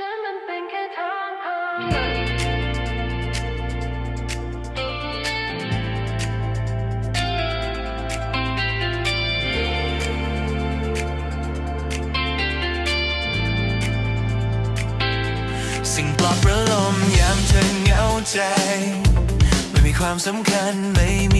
ฉันมันเป็นแค่ทางผ่านสิ่งปลอบประโลมยามเธอเหงาใจ ไม่มีความสำคัญไม่มี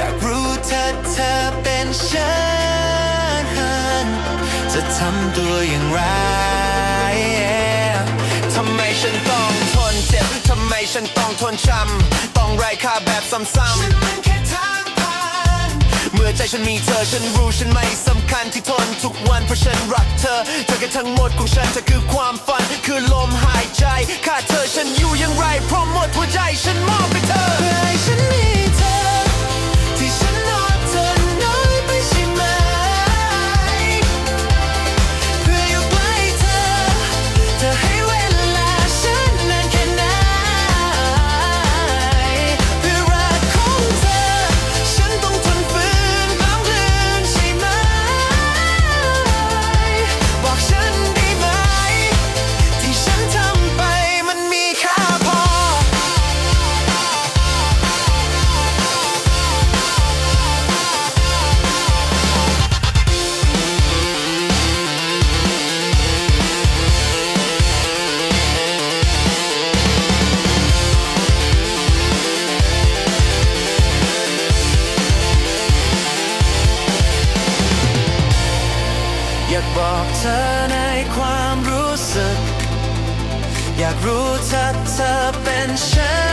อยากรู้เธอเธอเป็นฉัน จะทำตัวอย่างไร ทำไมฉันต้องทนเจ็บ ทำไมฉันต้องทนช้ำ ต้องไร้ค่าแบบซ้ำๆ ฉันมันแค่ทางผ่าน เมื่อใจฉันมีเธอฉันรู้ฉันไม่สำคัญที่ทนทุกวันเพราะฉันรักเธอ เธอคือทั้งหมดของฉันเธอคือความ บอกเธอในความรู้สึก อยากรู้เธอเธอเป็นฉัน